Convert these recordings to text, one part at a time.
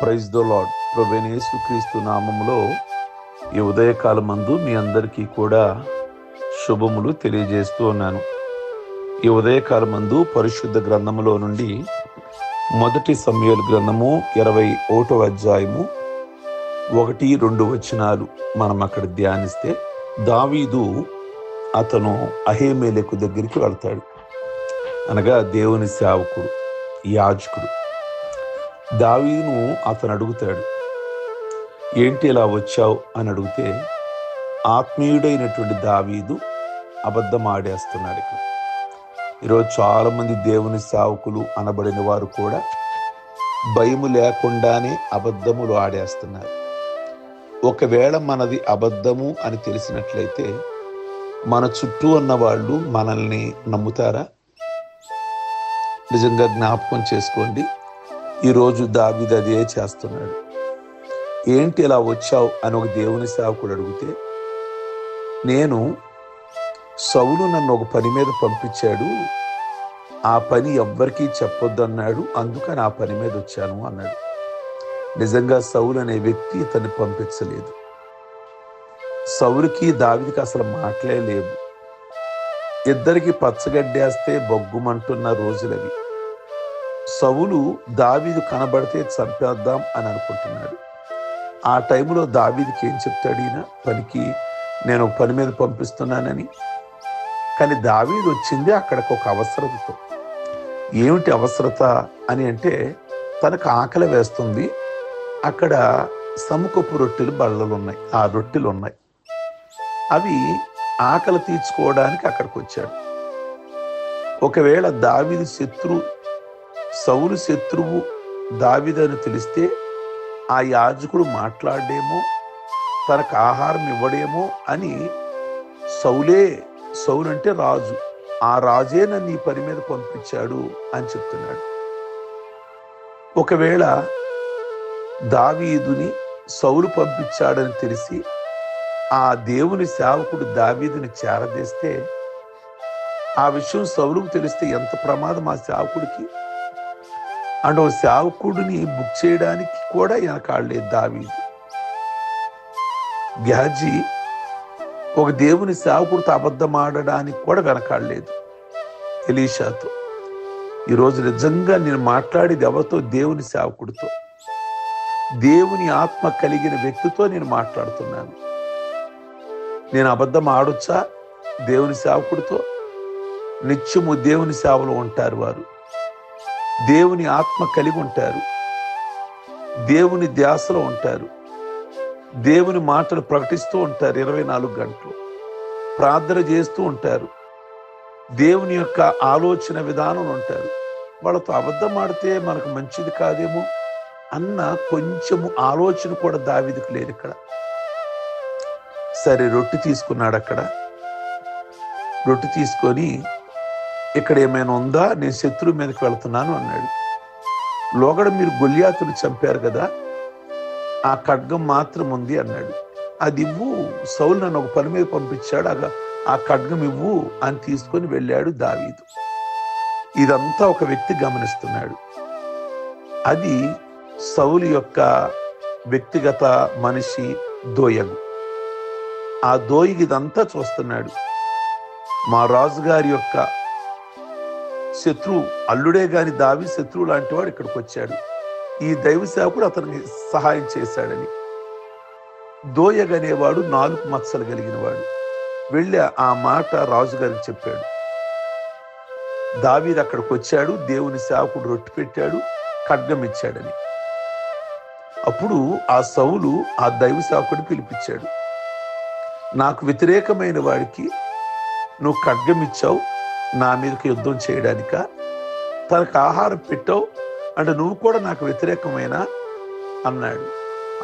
Praise the lord ప్రవేణేసు క్రీస్తు నామములో ఈ ఉదయకాలం మందు మీ అందరికీ కూడా శుభములు తెలియజేస్తూ ఉన్నాను. ఈ ఉదయకాలం మందు పరిశుద్ధ గ్రంథములో నుండి మొదటి సమయాల గ్రంథము ఇరవై ఒకటో అధ్యాయము ఒకటి రెండు వచనాలు మనం అక్కడ ధ్యానిస్తే దావీదు అతను అహేమేలకు దగ్గరికి వెళ్తాడు. అనగా దేవుని సేవకుడు యాజకుడు. దావీదును అతను అడుగుతాడు ఏంటి ఇలా వచ్చావు? అని అడిగితే ఆత్మీయుడైనటువంటి దావీదు అబద్ధం ఆడేస్తున్నాడు ఇక్కడ. ఈరోజు చాలామంది దేవుని సేవకులు అనబడిన వారు కూడా భయము లేకుండానే అబద్ధములు ఆడేస్తున్నారు. ఒకవేళ మనది అబద్ధము అని తెలిసినట్లయితే మన చుట్టూ ఉన్న వాళ్ళు మనల్ని నమ్ముతారా? నిజంగా జ్ఞాపకం చేసుకోండి. ఈరోజు దావిది అదే చేస్తున్నాడు. ఏంటి ఇలా వచ్చావు అని ఒక దేవుని సేవకుడు అడిగితే నేను సౌలు నన్ను ఒక పని మీద పంపించాడు ఆ పని ఎవ్వరికీ చెప్పొద్దన్నాడు అందుకని ఆ పని మీద వచ్చాను అన్నాడు. నిజంగా సౌలు అనే వ్యక్తి ఇతన్ని పంపించలేదు. సౌలుకి దావిదికి అసలు మాటలే లేవు. ఇద్దరికి పచ్చగడ్డేస్తే బొగ్గుమంటున్న రోజులవి. సవులు దావీదు కనబడితే చంపేద్దాం అని అనుకుంటున్నాడు. ఆ టైంలో దావీదికి ఏం చెప్తాడు ఈయన? పనికి నేను పని మీద పంపిస్తున్నానని. కానీ దావీదు వచ్చింది అక్కడికి ఒక అవసరతతో ఏమిటి అవసరత అని అంటే తనకు ఆకలి వేస్తుంది. అక్కడ సముఖపు రొట్టెలు బళ్ళలు ఉన్నాయి. ఆ రొట్టెలు ఉన్నాయి. అవి ఆకలి తీర్చుకోవడానికి అక్కడికి వచ్చాడు. ఒకవేళ దావిది శత్రు సౌలు శత్రువు దావిదని తెలిస్తే ఆ యాజకుడు మాట్లాడేమో తనకు ఆహారం ఇవ్వడేమో అని సౌలే సౌలంటే రాజు ఆ రాజే నన్ను ఈ పని మీద పంపించాడు అని చెప్తున్నాడు. ఒకవేళ దావీదుని సౌలు పంపించాడని తెలిసి ఆ దేవుని సేవకుడు దావీదుని చేరదీస్తే ఆ విషయం సౌలుకు తెలిస్తే ఎంత ప్రమాదం ఆ సేవకుడికి? అండ్ ఓ సేవకుడిని బుక్ చేయడానికి కూడా వెనకాడలేదు దావీదు. గ్యాజీ ఒక దేవుని సేవకుడితో అబద్ధం ఆడడానికి కూడా వెనకాడలేదు ఎలీషాతో. ఈరోజు నిజంగా నేను మాట్లాడేది ఎవరితో? దేవుని సేవకుడితో. దేవుని ఆత్మ కలిగిన వ్యక్తితో నేను మాట్లాడుతున్నాను. నేను అబద్ధం ఆడొచ్చా? దేవుని సేవకుడితో? నిత్యము దేవుని సేవలో ఉంటారు వారు. దేవుని ఆత్మ కలిగి ఉంటారు. దేవుని ధ్యాసలో ఉంటారు. దేవుని మాటలు ప్రకటిస్తూ ఉంటారు ఇరవై నాలుగు గంటలు. ప్రార్థన చేస్తూ ఉంటారు. దేవుని యొక్క ఆలోచన విధానం ఉంటారు. వాళ్ళతో అబద్ధం ఆడితే మనకు మంచిది కాదేమో అన్న కొంచెము ఆలోచన కూడా దావిదికి లేదు ఇక్కడ. సరే రొట్టె తీసుకున్నాడు అక్కడ. రొట్టె తీసుకొని ఇక్కడ ఏమైనా ఉందా? నేను శత్రువు మీదకి వెళ్తున్నాను అన్నాడు. లోగడ మీరు గొల్యాతులు చంపారు కదా? ఆ ఖడ్గం మాత్రం ఉంది అన్నాడు. అది ఇవ్వు. సౌలు నన్ను ఒక పని మీద పంపించాడు. అగా ఆ ఖడ్గం ఇవ్వు అని తీసుకొని వెళ్ళాడు దావీదు. ఇదంతా ఒక వ్యక్తి గమనిస్తున్నాడు. అది సౌలు యొక్క వ్యక్తిగత మనిషి దోయగు. ఆ దోయిగిదంతా చూస్తున్నాడు. మా రాజుగారి యొక్క శత్రువు అల్లుడే గాని దావి శత్రువు లాంటి వాడు ఇక్కడికి వచ్చాడు. ఈ దైవ సేవకుడు అతనికి సహాయం చేశాడని. దోయగనేవాడు నాలుగు మత్సలు కలిగిన వాడు వెళ్ళి ఆ మాట రాజుగారికి చెప్పాడు. దావీది అక్కడికి వచ్చాడు దేవుని సేవకుడు రొట్టి పెట్టాడు ఖడ్గం ఇచ్చాడని. అప్పుడు ఆ సౌలు ఆ దైవ సేవకుడు పిలిపించాడు. నాకు వ్యతిరేకమైన వాడికి నువ్వు ఖడ్గం ఇచ్చావు నా మీదకి యుద్ధం చేయడానిక? తనకు ఆహారం పెట్టావు అంటే నువ్వు కూడా నాకు వ్యతిరేకమైన? అన్నాడు.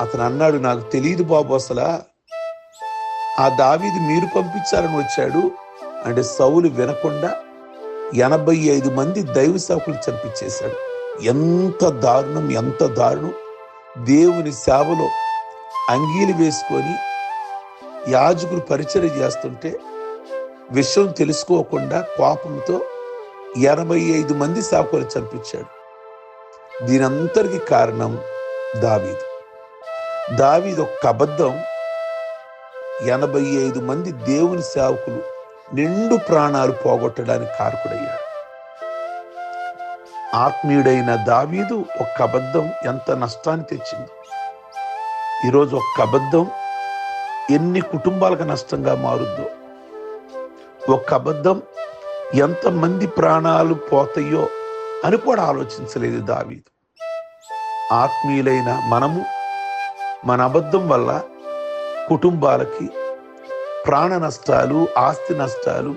అతను అన్నాడు నాకు తెలియదు బాబు అసలా. ఆ దావీది మీరు పంపించాలని వచ్చాడు అంటే సౌలు వినకుండా ఎనభై ఐదు మంది దైవ సేవకులు చంపించేశాడు. ఎంత దారుణం ఎంత దారుణం. దేవుని సేవలో అంగీలు వేసుకొని యాజకులు పరిచయం చేస్తుంటే విషయం తెలుసుకోకుండా కోపంతో ఎనభై ఐదు మంది సాకులు చంపించాడు. దీనంతరికి కారణం దావీదు. దావీదు ఒక్క అబద్ధం ఎనభై ఐదు మంది దేవుని సేవకులు నిండు ప్రాణాలు పోగొట్టడానికి కారకుడయ్యాడు. ఆత్మీయుడైన దావీదు ఒక్క అబద్ధం ఎంత నష్టాన్ని తెచ్చింది. ఈరోజు ఒక్క అబద్ధం ఎన్ని కుటుంబాలకు నష్టంగా మారుద్దో ఒక్క అబద్ధం ఎంతమంది ప్రాణాలు పోతాయో అని కూడా ఆలోచించలేదు దావీదు. ఆత్మీయులైన మనము మన అబద్ధం వల్ల కుటుంబాలకి ప్రాణ నష్టాలు ఆస్తి నష్టాలు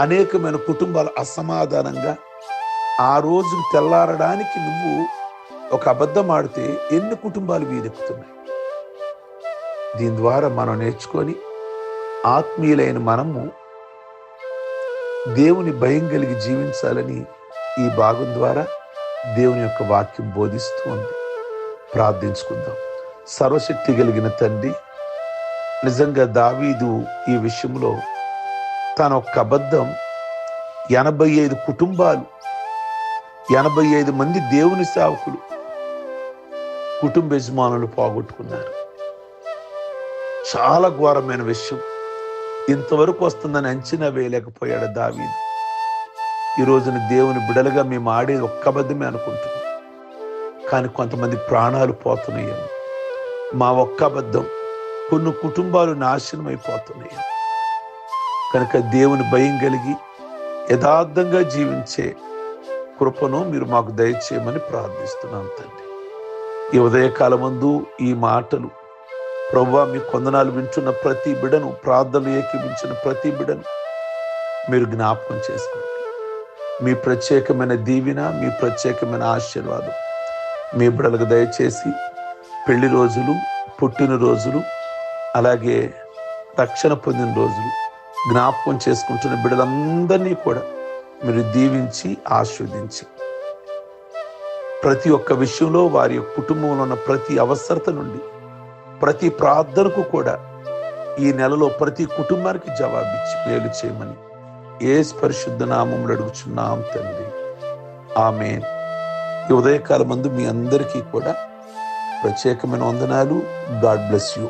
అనేకమైన కుటుంబాలు అసమాధానంగా ఆ రోజు తెల్లారడానికి నువ్వు ఒక అబద్ధం ఆడితే ఎన్ని కుటుంబాలు వీరెక్కుతున్నాయి? దీని ద్వారా మనం నేర్చుకొని ఆత్మీయులైన మనము దేవుని భయం కలిగి జీవించాలని ఈ భాగం ద్వారా దేవుని యొక్క వాక్యం బోధిస్తూ ఉంది. ప్రార్థించుకుందాం. సర్వశక్తి కలిగిన తండ్రి నిజంగా దావీదు ఈ విషయంలో తన ఒక్క అబద్ధం ఎనభై ఐదు కుటుంబాలు ఎనభై ఐదు మంది దేవుని సేవకులు కుటుంబ యజమానులు పోగొట్టుకున్నారు. చాలా ఘోరమైన విషయం. ఇంతవరకు వస్తుందని అంచనా వేయలేకపోయాడు దావీదు. ఈ రోజున దేవుని బిడలుగా మేము ఆడేది ఒక్క బద్దమే అనుకుంటున్నాం. కానీ కొంతమంది ప్రాణాలు పోతున్నాయని మా ఒక్క అబద్ధం కొన్ని కుటుంబాలు నాశనం అయిపోతున్నాయి కనుక దేవుని భయం కలిగి యథార్థంగా జీవించే కృపను మీరు మాకు దయచేయమని ప్రార్థిస్తున్నాం తండ్రి. ఈ ఉదయకాలమందు ఈ మాటలు ప్రభు మీ కొందనాలు వింటున్న ప్రతి బిడను ప్రార్థనలు ఏకీపించిన ప్రతి బిడను మీరు జ్ఞాపకం చేసుకోండి. మీ ప్రత్యేకమైన దీవెన మీ ప్రత్యేకమైన ఆశీర్వాదం. మీ బిడలకు దయచేసి పెళ్ళి రోజులు పుట్టిన రోజులు అలాగే రక్షణ పొందిన రోజులు జ్ఞాపకం చేసుకుంటున్న బిడ్డలందరినీ కూడా మీరు దీవించి ఆస్వాదించి ప్రతి ఒక్క విషయంలో వారి కుటుంబంలో ఉన్న ప్రతి అవసరత నుండి ప్రతి ప్రార్థనకు కూడా ఈ నెలలో ప్రతి కుటుంబానికి జవాబిచ్చి మేలు చేయమని ఏ పరిశుద్ధ నామములు అడుగుచున్నాం తండ్రి. ఆమె ఈ ఉదయకాల మందు మీ అందరికీ కూడా ప్రత్యేకమైన వందనాలు. God bless you.